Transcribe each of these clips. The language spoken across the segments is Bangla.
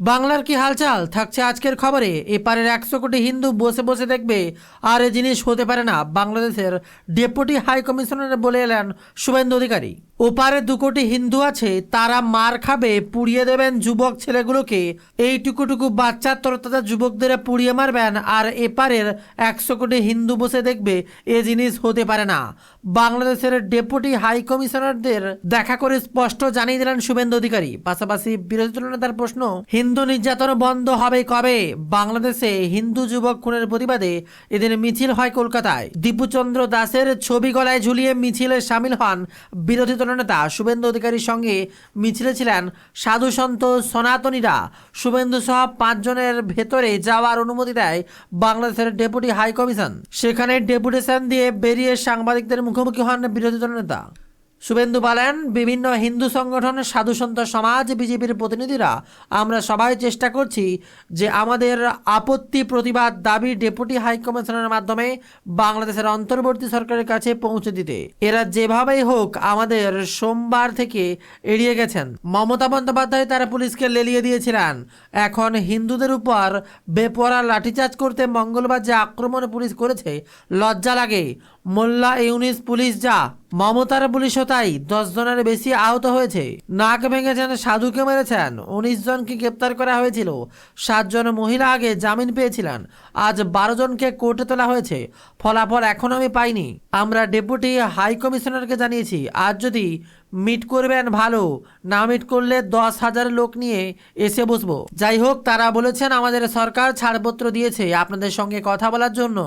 বাংলার কি হালচাল? থাকছে আজকের খবরে। এপারের একশো কোটি হিন্দু বসে বসে দেখবে, আর এ জিনিস হতে পারে না। বাংলাদেশের ডেপুটি হাই কমিশনার বলে এলেন শুভেন্দু অধিকারী। ওপারে দু কোটি হিন্দু আছে, তারা মার খাবে, পুড়িয়ে দেবেন যুবক ছেলেগুলোকে। এই টুকুটুকু বাচ্চার তরতাজা যুবকদের পুড়িয়ে মারবেন, আর এপারের একশো কোটি হিন্দু বসে দেখবে এ জিনিস হতে পারে না। বাংলাদেশের ডেপুটি হাই কমিশনারদের দেখা করে স্পষ্ট জানিয়ে দিলেন শুভেন্দু অধিকারী। পাশাপাশি বিরোধী দলনেতার প্রশ্ন, হিন্দু নির্যাতন বন্ধ হবে কবে? বাংলাদেশে হিন্দু যুবক খুনের প্রতিবাদে এদের মিছিল হয় কলকাতায়। দীপুচন্দ্র দাসের ছবি গলায় ঝুলিয়ে মিছিলে সামিল হন বিরোধী দলনেতা শুভেন্দু অধিকারীর সঙ্গে মিছিলে ছিলেন সাধু সন্ত সনাতনীরা। শুভেন্দু সহ পাঁচজনের ভেতরে যাওয়ার অনুমতি দেয় বাংলাদেশের ডেপুটি হাই কমিশন সেখানে ডেপুটেশন দিয়ে বেরিয়ে সাংবাদিকদের মুখোমুখি হন বিরোধী দলনেতা। শুভেন্দু বলেন, বিভিন্ন হিন্দু সংগঠন সাধুসন্ত সমাজ, বিজেপির প্রতিনিধিরা, আমরা সবাই চেষ্টা করছি যে আমাদের আপত্তি প্রতিবাদ দাবি ডেপুটি হাইকমিশনের মাধ্যমে বাংলাদেশের অন্তর্বর্তী সরকারের কাছে পৌঁছে দিতে। এরা যেভাবেই হোক আমাদের সোমবার থেকে এড়িয়ে গেছেন। মমতা বন্দ্যোপাধ্যায় তারা পুলিশকে লেলিয়ে দিয়েছিলেন। এখন হিন্দুদের উপর বেপরা লাঠিচার্জ করতে মঙ্গলবার যে আক্রমণ পুলিশ করেছে, লজ্জা লাগে। মোল্লা ইউনিস পুলিশ যা, মমতার পুলিশ পুলিশও তাই দশ জনের বেশি আহত হয়েছে। নাক ভেঙেছেন সাধুকে মেরেছেন, উনিশ জনকে গ্রেপ্তার করা হয়েছিল। সাতজন মহিলা আগে জামিন পেয়েছিলেন, আজ বারো জনকে কোর্টে তোলা হয়েছে। ফলাফল এখনও আমি পাইনি। আমরা ডেপুটি হাই কমিশনারকে জানিয়েছি, আজ যদি মিট করবেন ভালো, না মিট করলে দশ হাজার লোক নিয়ে এসে বসবো। যাই হোক, তারা বলেছেন আমাদের সরকার ছাড়পত্র দিয়েছে আপনাদের সঙ্গে কথা বলার জন্য।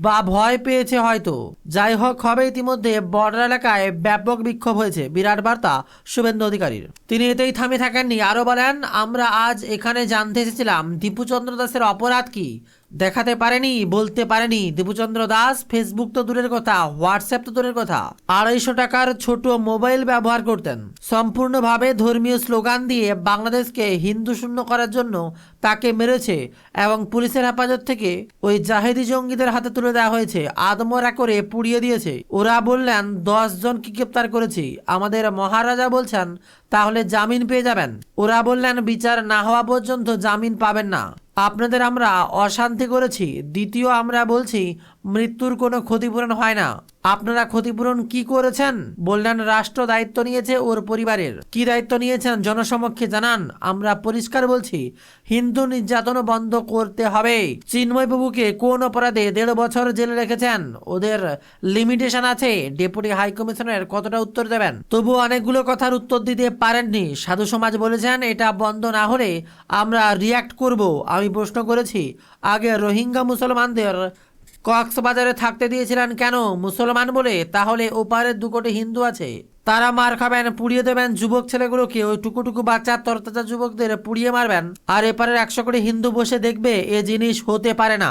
বা ভয় পেয়েছে হয়তো। যাই হোক, হবে ইতিমধ্যে বর্ডার এলাকায় ব্যাপক বিক্ষোভ হয়েছে। বিরাট বার্তা, শুভেন্দু অধিকারীর। তিনি এতেই থামে থাকেননি। আরও বলেন, আমরা আজ এখানে জানতে এসেছিলাম, দীপুচন্দ্র দাসের অপরাধ কি? দেখাতে পারেনি, বলতে পারেনি। দীপুচন্দ্র দাস ফেসবুক তো দূরের কথা হোয়াটসঅ্যাপ তো দূরের কথা। আড়াইশো টাকার ছোট মোবাইল ব্যবহার করতেন। সম্পূর্ণভাবে ধর্মীয় স্লোগান দিয়ে বাংলাদেশকে হিন্দু শূন্য করার জন্য তাকে মেরেছে এবং পুলিশের হেফাজত থেকে ওই জাহেদি জঙ্গিদের হাতে তুলে দেওয়া হয়েছে, আদমরা করে পুড়িয়ে দিয়েছে। ওরা বললেন, দশ জনকে গ্রেপ্তার করেছি। আমাদের মহারাজা বলছেন, তাহলে জামিন পেয়ে যাবেন। ওরা বললেন, বিচার না হওয়া পর্যন্ত জামিন পাবেন না। আপনাদের আমরা অশান্তি করেছি দ্বিতীয় আমরা বলছি মৃত্যুর কোনো ক্ষতিপূরণ হয় না। আপনারা ক্ষতিপূরণ কি করেছেন? বললেন, রাষ্ট্র দায়িত্ব নিয়েছে ওর পরিবারের। কি দায়িত্ব নিয়েছেন? জনসমক্ষে জানান, আমরা পরিষ্কার বলছি, হিন্দু নির্যাতন বন্ধ করতে হবে। চিন্ময় বাবুকে কোন অপরাধে দেড় বছর জেলে রেখেছেন? ওদের লিমিটেশন আছে। ডেপুটি হাই কমিশনের কতটা উত্তর দেবেন? তবু অনেকগুলো কথার উত্তর দিতে পারেননি। সাধু সমাজ বলেছেন, এটা বন্ধ না হলে আমরা রিয়াক্ট করব। আমি প্রশ্ন করেছি, আগে রোহিঙ্গা মুসলমানদের কক্সবাজারে থাকতে দিয়েছিলেন কেন? মুসলমান বলে? তাহলে ওপারের দু কোটি হিন্দু আছে। তারা মার খাবেন, পুড়িয়ে দেবেন যুবক ছেলেগুলোকে। ওই টুকুটুকু বাচ্চা, তরতাজা যুবকদের পুড়িয়ে মারবেন। আর এপারের একশো কোটি হিন্দু বসে দেখবে, এ জিনিস হতে পারে না।